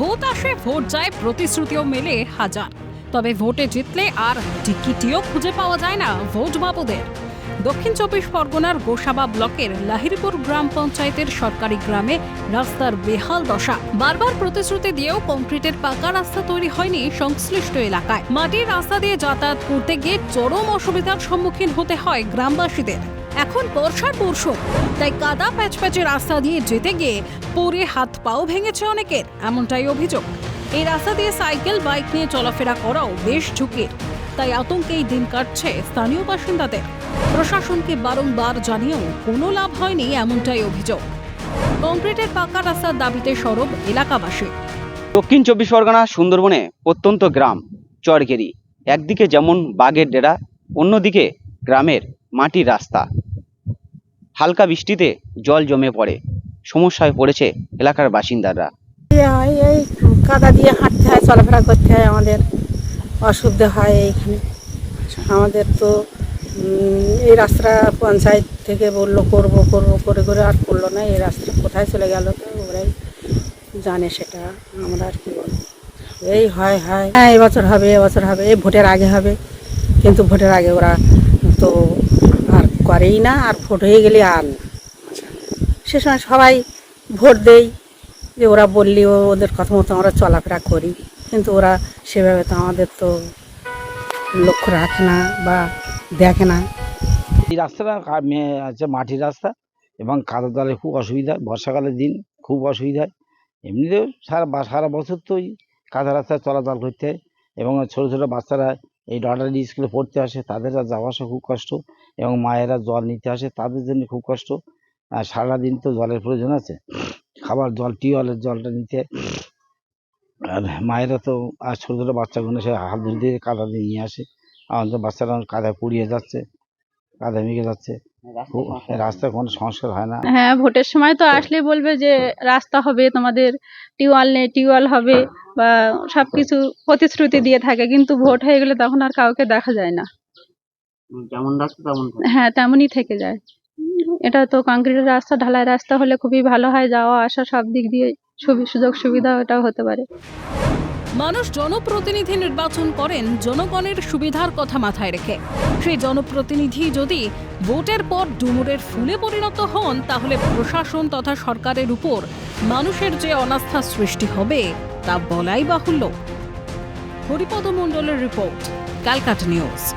শেষে ভোট যায়, প্রতিশ্রুতিও মেলে হাজার। তবে ভোটে জিতলে আর টিকিটিও খুঁজে পাওয়া যায় না ভোট বাবুদের দক্ষিণ চব্বিশ পরগনার গোসাবা ব্লকের লাহিরপুর গ্রাম পঞ্চায়েতের সরকারি গ্রামে রাস্তার বেহাল দশা। বারবার প্রতিশ্রুতি দিয়েও কংক্রিটের পাকা রাস্তা তৈরি হয়নি সংশ্লিষ্ট এলাকায়। মাটির রাস্তা দিয়ে যাতায়াত করতে গিয়ে চরম অসুবিধার সম্মুখীন হতে হয় গ্রামবাসীদের। এখন বর্ষার মরশুম, তাই কাদা প্যাচপ্যাচে রাস্তা দিয়ে যেতে গিয়ে পরে হাত পাও ভেঙেছে অনেকের, এমনটাই অভিযোগ। এই রাস্তা দিয়ে সাইকেল, বাইক নিয়ে চলাফেরা করাও বেশ ঝুঁকির। তাই আতঙ্কেই দিন কাটছে স্থানীয় বাসিন্দাদের। প্রশাসনকে বারংবার জানিয়েও কোনো লাভ হয়নি এমনটাই অভিযোগ। কংক্রিটের পাকা রাস্তার দাবিতে সরব এলাকাবাসী। দক্ষিণ চব্বিশ পরগনা, সুন্দরবনে প্রত্যন্ত গ্রাম, চরগেরি। একদিকে যেমন বাঘের ডেরা, অন্যদিকে গ্রামের মাটির রাস্তা। হালকা বৃষ্টিতে জল জমে পড়ে। সমস্যায় পড়েছে এলাকার বাসিন্দারা। এই কাদা দিয়ে হাঁটতে হয়, চলাফেরা করতে হয়, আমাদের অসুবিধা হয় এইখানে। আমাদের তো এই রাস্তা পঞ্চায়েত থেকে বলল, করব করব, করে করে, আর করল না। এই রাস্তা কোথায় চলে গেল তো ওরাই জানে সেটা। আমরা আর কি বলব? এই হয় হয়। হ্যাঁ এবছর হবে এবছর হবে। এই ভোটের আগে হবে। কিন্তু ভোটের আগে ওরা তো করেই না, আর ভোট হয়ে গেলে আর সে সময় সবাই ভোট দেই, যে ওরা বললি ওদের কথা মতো আমরা চলাফেরা করি। কিন্তু ওরা সেভাবে তো আমাদের তো লক্ষ্য রাখে না বা দেখে না। এই রাস্তাটা আছে মাটির রাস্তা এবং কাদা জলে খুব অসুবিধা, বর্ষাকালের দিন খুব অসুবিধা। এমনিতেও সারা সারা বছর তো ওই কাদা রাস্তায় চলাচল করতে হয় এবং ছোটো ছোটো বাচ্চারা এই ডটারি স্কুলে পড়তে আসে, তাদের আর যাওয়া আসা খুব কষ্ট এবং মায়েরা জল নিতে আসে, তাদের জন্য খুব কষ্ট। আর সারাদিন তো জলের প্রয়োজন আছে। খাবার জল, টিউবওয়েলের জলটা নিতে। আর মায়েরা তো আর ছোটো ছোটো বাচ্চাগুলো সে হাত ধুতে কাদা দিয়ে নিয়ে আসে। আমাদের বাচ্চারা কাদায় পুড়িয়ে যাচ্ছে কাদা মেঘে যাচ্ছে। খুব রাস্তায় কোনো সংস্কার হয় না? হ্যাঁ ভোটের সময় তো আসলে বলবে যে রাস্তা হবে তোমাদের টিউবওয়েল নেই টিউবওয়েল হবে বা সবকিছু প্রতিশ্রুতি দিয়ে থাকে কিন্তু ভোট হয়ে গেলে তখন আর কাউকে দেখা যায় না। যেমন রাস্তা তেমন হ্যাঁ তেমনই থেকে যায়। এটা তো কংক্রিটের রাস্তা ঢালাই রাস্তা হলে খুবই ভালো হয় যাওয়া আসা সব দিক দিয়ে সুযোগ সুবিধা এটাও হতে পারে। মানুষ জনপ্রতিনিধি নির্বাচন করেন, জনগণের সুবিধার কথা মাথায় রেখে। সেই জনপ্রতিনিধি যদি ভোটের পর ডুমুরের ফুলে পরিণত হন, তাহলে প্রশাসন তথা সরকারের উপর মানুষের যে অনাস্থা সৃষ্টি হবে, তা বলাই বাহুল্য। হরিপদ মণ্ডলের রিপোর্ট ক্যালকাটা নিউজ।